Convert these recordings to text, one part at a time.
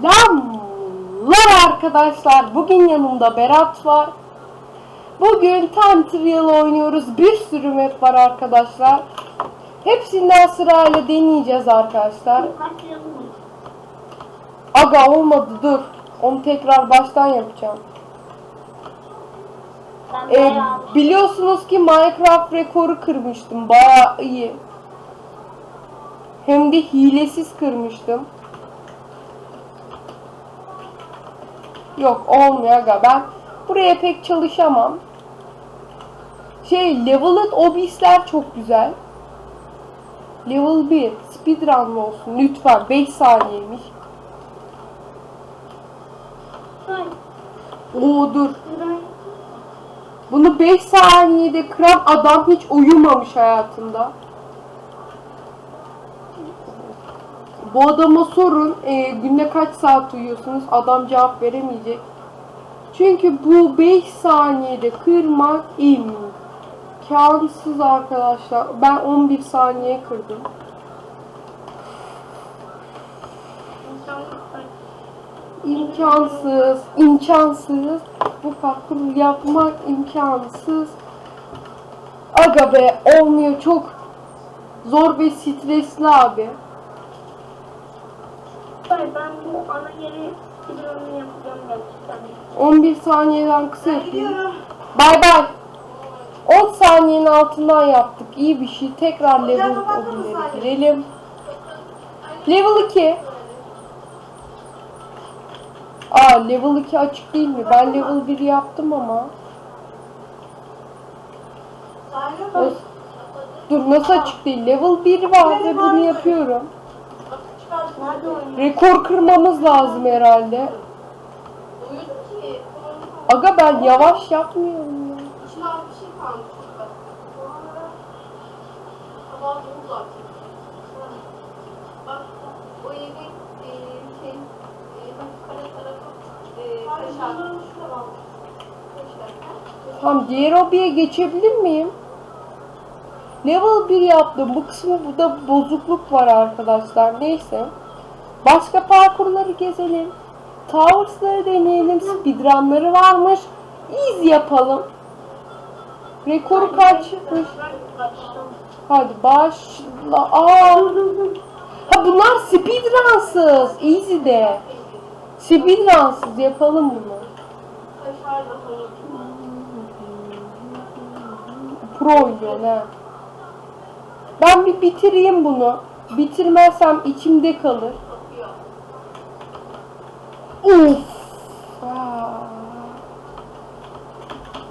Selamlar arkadaşlar. Bugün yanımda Berat var. Bugün Time Trial oynuyoruz. Bir sürü map var arkadaşlar. Hepsinden sırayla deneyeceğiz arkadaşlar. Aga olmadı dur. Onu tekrar baştan yapacağım. Ee, biliyorsunuz ki Minecraft rekoru kırmıştım. Bayağı iyi. Hem de hilesiz kırmıştım. Yok olmuyor aga ben buraya pek çalışamam. Şey level'ın obisler çok güzel. Level 1 speedrun olsun lütfen 5 saniyeymiş. Oo dur. Bunu 5 saniyede kıran adam hiç uyumamış hayatında. Bu adama sorun e, günde kaç saat uyuyorsunuz? Adam cevap veremeyecek. Çünkü bu 5 saniyede kırmak imkansız arkadaşlar. Ben 11 saniye kırdım. İmkansız, imkansız. Bu parkur yapmak imkansız. Aga be olmuyor çok zor ve stresli abi. Hayır ben bu ana yeri videonu yapacağım gerçekten. 11 saniyeden kısa yapayım. Bay bay. 10 saniyenin altından yaptık. İyi bir şey. Tekrar level odunları girelim. Level 2. Aa level 2 açık değil mi? Ben level 1 yaptım ama. Dur nasıl açık değil? Level 1 var ve bunu yapıyorum. Rekor kırmamız lazım herhalde. Aga ben yavaş yapmıyorum ya. İçine az bir şey kalmış burada. Ama bu zaten. Bak o evin e, şey e, kare tarafı e, kaşar. Tamam diğer hobiye geçebilir miyim? Level 1 yaptım. Bu kısmı burada bozukluk var arkadaşlar. Neyse. Başka parkurları gezelim. Towers'ları deneyelim. Speedrun'ları varmış. Easy yapalım. Rekoru kaçmış. Hadi başla. Aa. Ha bunlar speedrunsız. Easy de. Speedrunsız yapalım bunu. Pro oynuyor ha. Ben bir bitireyim bunu. Bitirmezsem içimde kalır. Uf. Aa.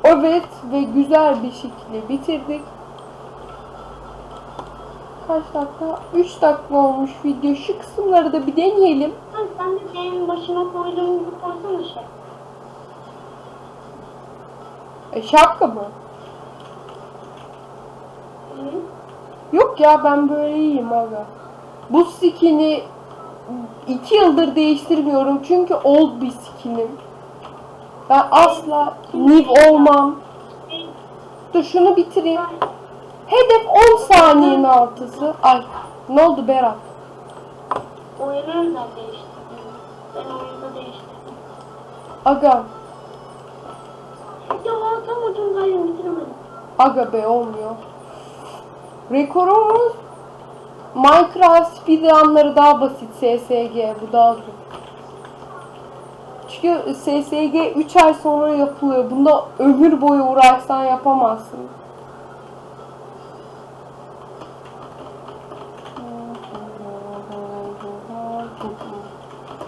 Evet ve güzel bir şekilde bitirdik. Kaç dakika? 3 dakika olmuş video. Şu kısımları da bir deneyelim. Sen, sen de benim başıma koyduğum gibi koysana şey. E, şapka mı? Hı? Yok ya ben böyle iyiyim aga. Bu skin'i iki yıldır değiştirmiyorum çünkü old bir skinim. Ben asla niv olmam. Dur şunu bitireyim. Hedef 10 saniyenin altısı. Ay ne oldu Berat? Oyunu özel değiştirdim. Ben oyunda değiştirdim. Aga, Ya tam ucundayım bitiremedim. aga be olmuyor. Rekorumuz Minecraft speedrunları daha basit SSG bu daha zor. Çünkü SSG 3 ay sonra yapılıyor. Bunda ömür boyu uğraşsan yapamazsın.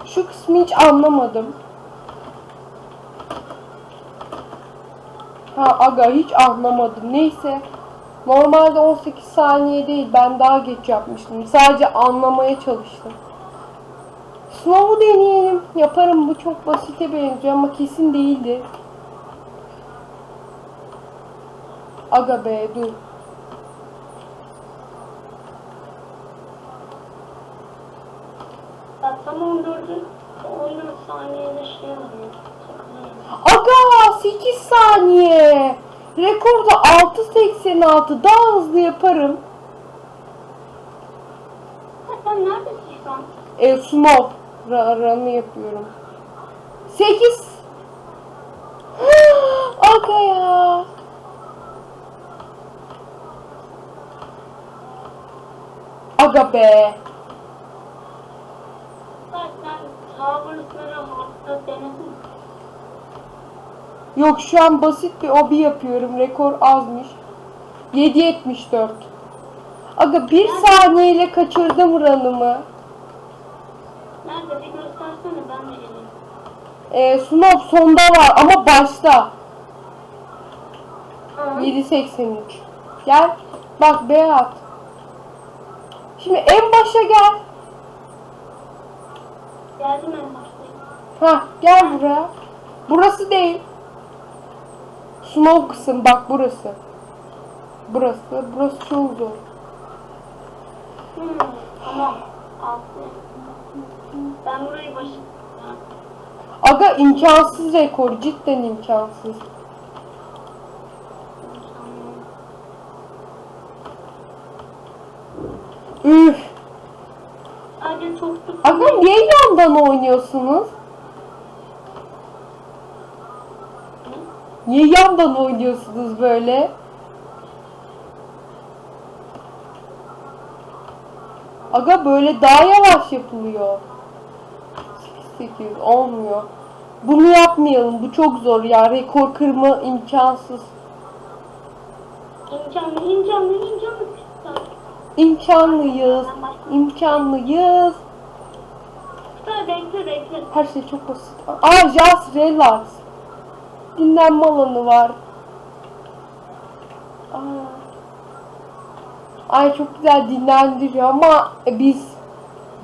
Şu kısmı hiç anlamadım. Ha aga hiç anlamadım. Neyse. Normalde 18 saniye değil. Ben daha geç yapmıştım. Sadece anlamaya çalıştım. Snow'u deneyelim. Yaparım. Bu çok basite benziyor ama kesin değildi. Aga be dur. Tam 14 14 saniyede şey oluyor. Aga 8 saniye. Rekorda 6.86. Daha hızlı yaparım. Sen neredesin şu an? E. Ra run'ı yapıyorum. 8 Aga ya. Aga be. Bak sen tavırları hafta denedin. Yok şu an basit bir obi yapıyorum. Rekor azmış. 7.74. Aga bir saniyeyle kaçırdım run'ımı. Nerede bir göstersene ben de geleyim. Ee, Sunov sonda var ama başta. Hı. 7.83. Gel. Bak B at. Şimdi en başa gel. Geldim en baştayım. Ha gel buraya. Burası değil. Snow kısım bak burası. Burası. Burası çok zor. Hmm, tamam. Altı. Ben burayı. Ha. Aga imkansız rekor. Cidden imkansız. Üf. Aga çok Aga niye yandan oynuyorsunuz? Niye yandan oynuyorsunuz böyle? Aga böyle daha yavaş yapılıyor. 8 olmuyor. Bunu yapmayalım. Bu çok zor ya. Rekor kırma imkansız. imkanlı, imkanlı, imkanlı. İmkanlıyız. İmkanlıyız. Bekle bekle. Her şey çok basit. Aa Jazz Relax. Dinlenme alanı var. Ay çok güzel dinlendiriyor ama e, biz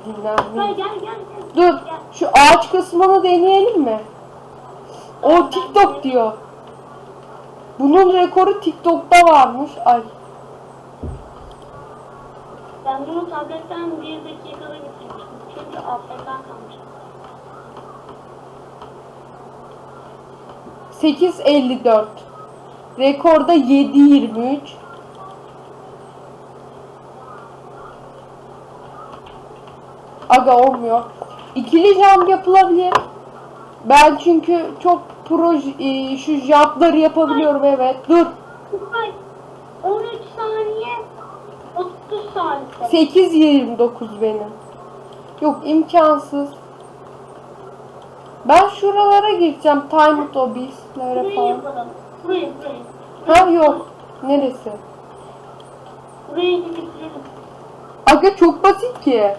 dinlenmiyoruz. gel gel. gel. Dur şu ağaç kısmını deneyelim mi? O TikTok diyor. Bunun rekoru TikTok'ta varmış. Ay Ben bunu tabletten bir dakikada bitirmiştim. Çünkü AFK kalmış. 8.54. Rekorda 7.23. Aga olmuyor. İkili jump yapılabilir. Ben çünkü çok proje e, şu jumpları yapabiliyorum evet. Dur. Ay, 13 saniye 30 saniye. 8.29 benim. Yok imkansız. Ben şuralara Obis'lere Burayı falan. yapalım. Burayı burayı. Ha yok. Neresi? Burayı bir bitirelim. Aga çok basit ki.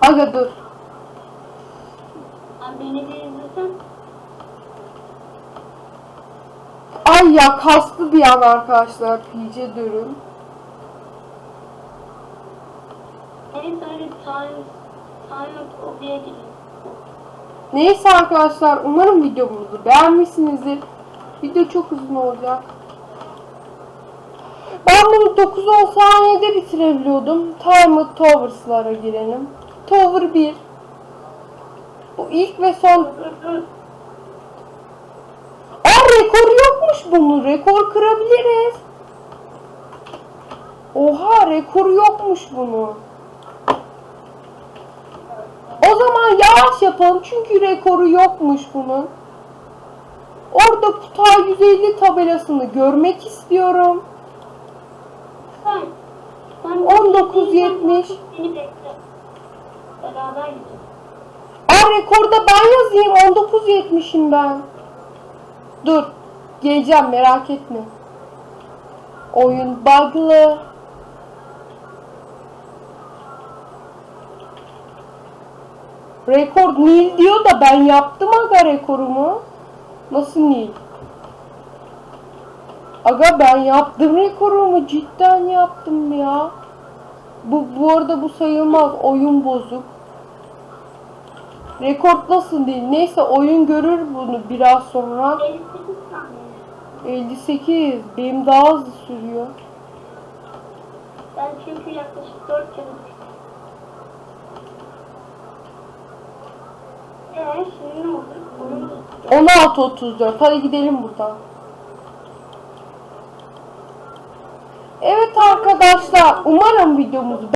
Aga dur. Sen beni bir izlesen. Ay ya kastı bir an arkadaşlar PC dürüm. Neyse öyle time, Neyse arkadaşlar umarım videomuzu beğenmişsinizdir. Video çok uzun olacak. Ben bunu 9-10 saniyede bitirebiliyordum. Timer Towers'lara girelim. Tower 1. Bu ilk ve son. Aa rekor yokmuş bunun. Rekor kırabiliriz. Oha rekor yokmuş bunun. O zaman yavaş yapalım çünkü rekoru yokmuş bunun. Orada Kutay 150 tabelasını görmek istiyorum. Sen 19.70. Beni bekle. Beraber gidelim. Aa rekorda ben yazayım 19.70'im ben. Dur. Geleceğim merak etme. Oyun bug'lı. Rekor Nil diyor da ben yaptım aga rekorumu. Nasıl Nil? Aga ben yaptım rekorumu cidden yaptım ya. Bu, bu arada bu sayılmaz oyun bozuk. Rekord nasıl değil? Neyse oyun görür bunu biraz sonra. 58 saniye. 58. Benim daha hızlı sürüyor. Ben çünkü yaklaşık 4 kere Eee şimdi ne oldu? Onu 16.34. Hadi gidelim buradan. Evet arkadaşlar. Umarım videomuzu